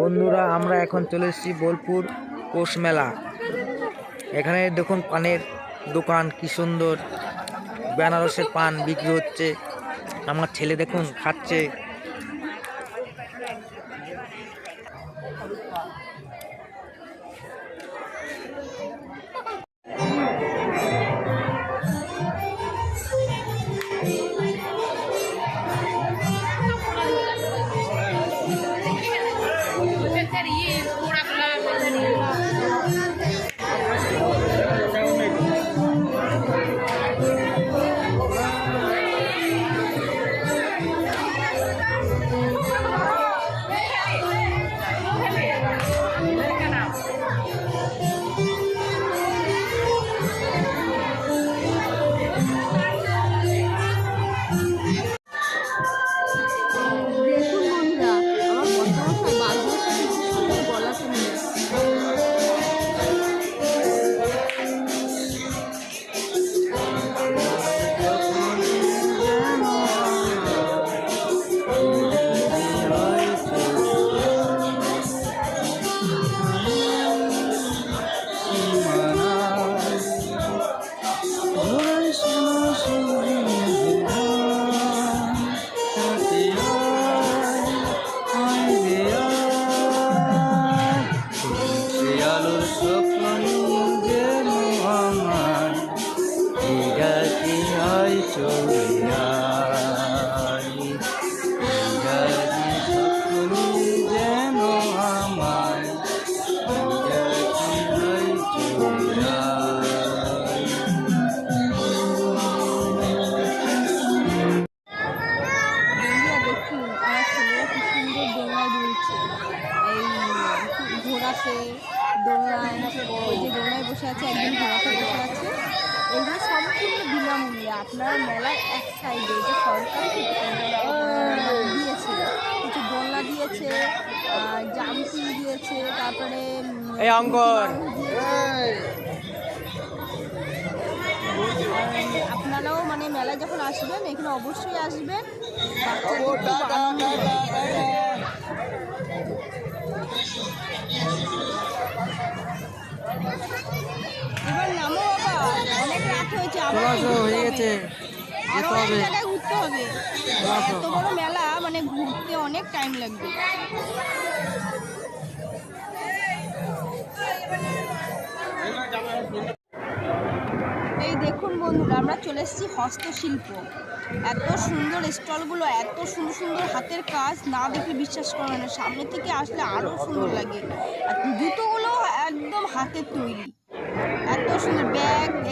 বন্ধুরা, আমরা এখন চলে এসেছি বোলপুর কোষ মেলা। এখানে দেখুন পানের দোকান, কি সুন্দর। বেনারসের পান বিক্রি হচ্ছে। আমার ছেলে দেখুন খাচ্ছে। দোলনায় ওই যে দোলনায় বসে আছে একজন ঘোড়াতে বসে আছে এগুলো সম্পূর্ণ বিনামূল্যে আপনার মেলার এক সাইডে যে সরকার দিয়েছে কিছু দোলনা দিয়েছে জাম্পিং দিয়েছে তারপরে এই অঙ্কন। আপনারাও মানে মেলায় যখন আসবেন এখানে অবশ্যই আসবেন বাচ্চাদের খুব আনন্দ হবে। এবার নামো বাবা অনেক রাত হয়েছে আবার হয়ে গেছে। আরও অনেক জায়গায় ঘুরতে হবে। এত বড় মেলা মানে ঘুরতে অনেক টাইম লাগবে দেখুন বন্ধুরা, আমরা চলে এসেছি হস্তশিল্প। এত সুন্দর স্টলগুলো, এত সুন্দর সুন্দর হাতের কাজ, না দেখে বিশ্বাস করে না। সামনে থেকে আসলে আরও সুন্দর লাগে। আর জুতোগুলো একদম হাতের তৈরি। এত সুন্দর। ব্যাগ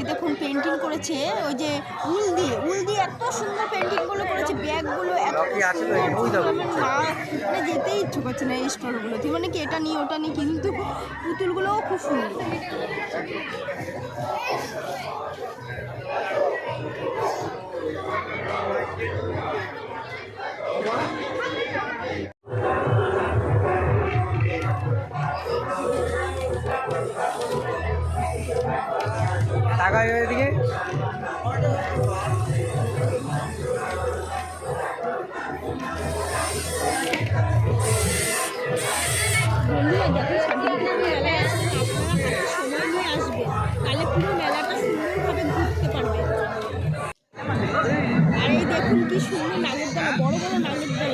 দেখুন পেন্টিং করেছে ওই যে উল দিয়ে উল দিয়ে এত সুন্দর পেন্টিংগুলো করেছে ব্যাগগুলো এত সুন্দর। না মানে যেতেই ইচ্ছে করছে না এই স্টলগুলোতে মানে কি এটা নিয়ে ওটা নিয়ে কিন্তু পুতুলগুলোও খুব সুন্দর। Thank এদিকে ঘুরতে পারবেন আর এই দেখুন কি সুন্দর নাগরদোলা বড় বড় নাগরদোলা।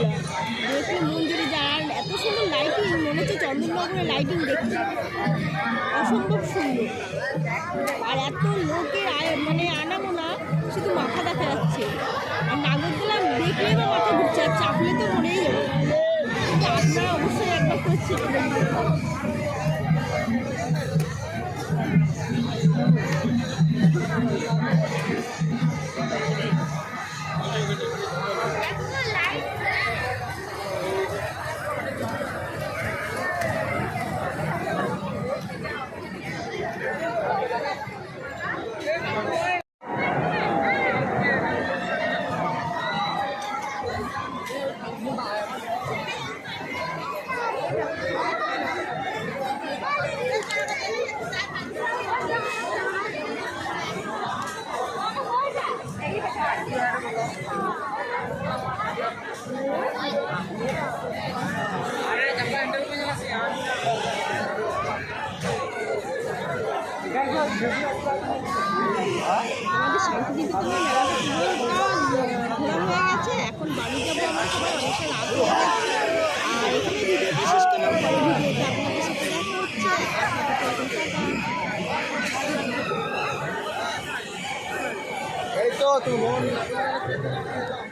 দেখলে মন জুড়ে যায় আর এত সুন্দর লাইটিং মনে হচ্ছে চন্দননগরের লাইটিং দেখছি। অসম্ভব সুন্দর। আর এত লোকের আয় মানে আনাগোনা শুধু মাথা দেখা যাচ্ছে। আর নাগরদোলা দেখলে বা মাথা ঘুরছে, আর চাপলে তো মনেই যাবে। আপনারা অবশ্যই একবার করে আমাদের শান্তিদিকে তো মেলা হয়ে গেছে এখন বাড়ি আর এখানে ভিডিওটা শেষ করলাম ভিডিও টাটা। এই তো তুমি